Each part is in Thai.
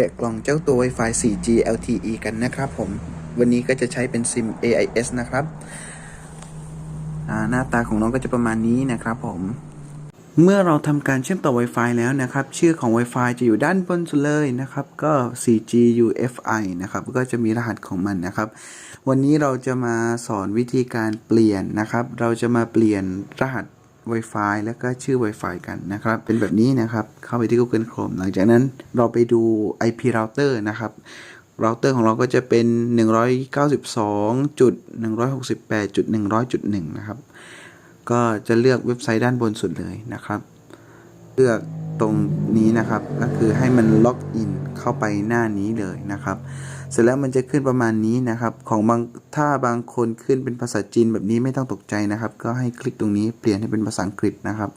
แกะกล่องเจ้าตัว Wi-Fi 4G LTE กันนะครับผม วันนี้ก็จะใช้เป็นซิม AIS นะครับ หน้าตาของน้องก็จะประมาณนี้นะครับผม เมื่อเราทำการเชื่อมต่อ Wi-Fi แล้วนะครับ ชื่อของ Wi-Fi จะอยู่ด้านบนสุดเลยนะครับ ก็ 4G UFI นะครับ ก็จะมีรหัสของมันนะครับ วันนี้เราจะมาสอนวิธีการเปลี่ยนนะครับ เราจะมาเปลี่ยนรหัส Wi-Fi แล้วก็ชื่อ Wi-Fi กันนะครับ เป็นแบบนี้นะครับ เข้าไปที่ Google Chrome หลังจากนั้นเราไปดู IP router นะครับเราเตอร์ของเราก็จะเป็น 192.168.100.1 นะครับ ก็จะเลือกเว็บไซต์ด้านบนสุดเลยนะครับ เลือก ตรงนี้นะครับ ก็คือให้มันล็อกอินเข้าไปหน้านี้เลยนะครับ เสร็จแล้วมันจะขึ้นประมาณนี้นะครับ ของบางถ้าบางคนขึ้นเป็นภาษาจีนแบบนี้ไม่ต้องตกใจนะครับ ก็ให้คลิกตรงนี้เปลี่ยนให้เป็นภาษาอังกฤษนะครับ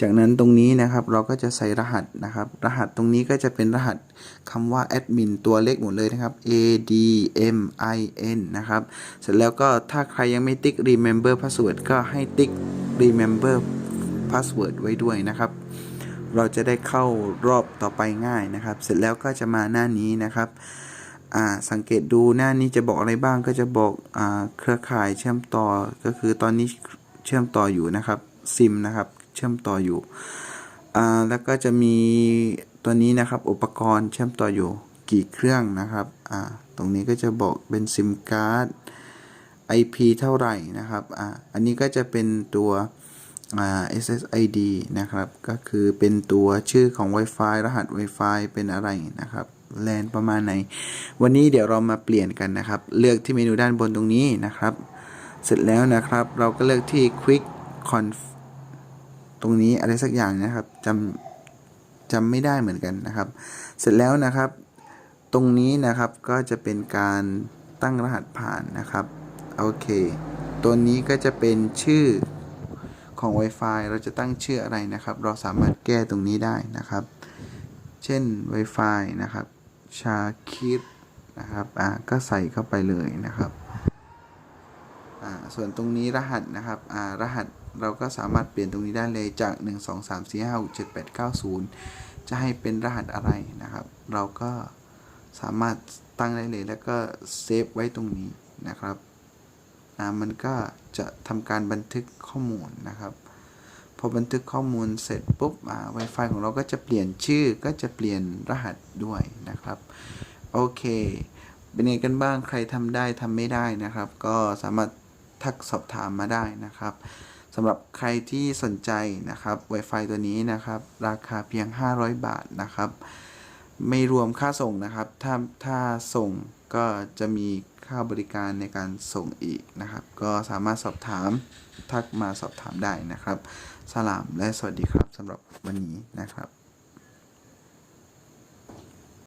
จากนั้นตรงนี้นะครับเราก็จะใส่รหัสนะครับ รหัสตรงนี้ก็จะเป็นรหัสคำว่าแอดมินตัวเลขหมดเลยนะครับ A D M I N นะครับ เสร็จแล้วก็ถ้าใครยังไม่ติ๊ก remember password ก็ให้ติ๊ก remember password ไว้ด้วยนะครับ เราจะได้เข้ารอบต่อไปง่ายนะครับ เสร็จแล้วก็จะมาหน้านี้นะครับอ่าสังเกตดูหน้านี้จะบอกอะไรบ้างก็จะบอกอเครือข่ายเชื่อมต่อก็คือตอนนี้เชื่อมต่ออยู่นะครับซิมนะครับเชื่อมต่ออยู่อ่าแล้วก็จะมีตัวนี้นะครับอุปกรณ์เชื่อมต่ออยู่กี่เครื่องนะครับอ่าตรงนี้ก็จะบอกเป็นซิมการ์ด IP เท่าไหร่นะครับอ่าอันนี้ก็จะเป็นตัว SSID นะครับ ก็คือเป็นตัวชื่อของ Wi-Fi รหัส Wi-Fi เป็นอะไรนะครับแลนประมาณไหน วันนี้เดี๋ยวเรามาเปลี่ยนกันนะครับ เลือกที่เมนูด้านบนตรงนี้นะครับ เสร็จแล้วนะครับ เราก็เลือกที่ Quick Conf ตรงนี้อะไรสักอย่างนะครับจำจำไม่ได้เหมือนกันนะครับ เสร็จแล้วนะครับ ตรงนี้นะครับก็จะเป็นการตั้งรหัสผ่านนะครับ โอเค ตัวนี้ก็จะเป็นชื่อ ของ Wi-Fi เราจะตั้งชื่ออะไรนะครับ เราสามารถแก้ตรงนี้ได้นะครับ เช่น Wi-Fi นะครับชาคิดนะครับอ่าก็ใส่เข้าไปเลยนะครับอ่าส่วนตรงนี้รหัสนะครับอ่ารหัสเราก็สามารถเปลี่ยนตรงนี้ได้เลยจาก 1 2 3 4 5 6 7 8 9 0 จะให้เป็นรหัสอะไรนะครับ เราก็สามารถตั้งได้เลยแล้วก็เซฟไว้ตรงนี้นะครับ อ่ามันก็จะทำการบันทึกข้อมูลนะครับ พอบันทึกข้อมูลเสร็จปุ๊บอ่า Wi-Fi ของเราก็จะเปลี่ยนชื่อก็จะเปลี่ยนรหัสด้วยนะครับ โอเค เป็นไงกันบ้างใครทำได้ทำไม่ได้นะครับ ก็สามารถทักสอบถามมาได้นะครับสำหรับใครที่สนใจนะครับ Wi-Fi ตัวนี้นะครับ ราคาเพียง 500 บาทนะครับ ไม่รวมค่าส่งนะครับ ถ้าถ้าส่งก็จะมี ค่าบริการในการส่งอีกนะครับ ก็สามารถสอบถามทักมาสอบถามได้นะครับ สลามและสวัสดีครับสำหรับวันนี้นะครับ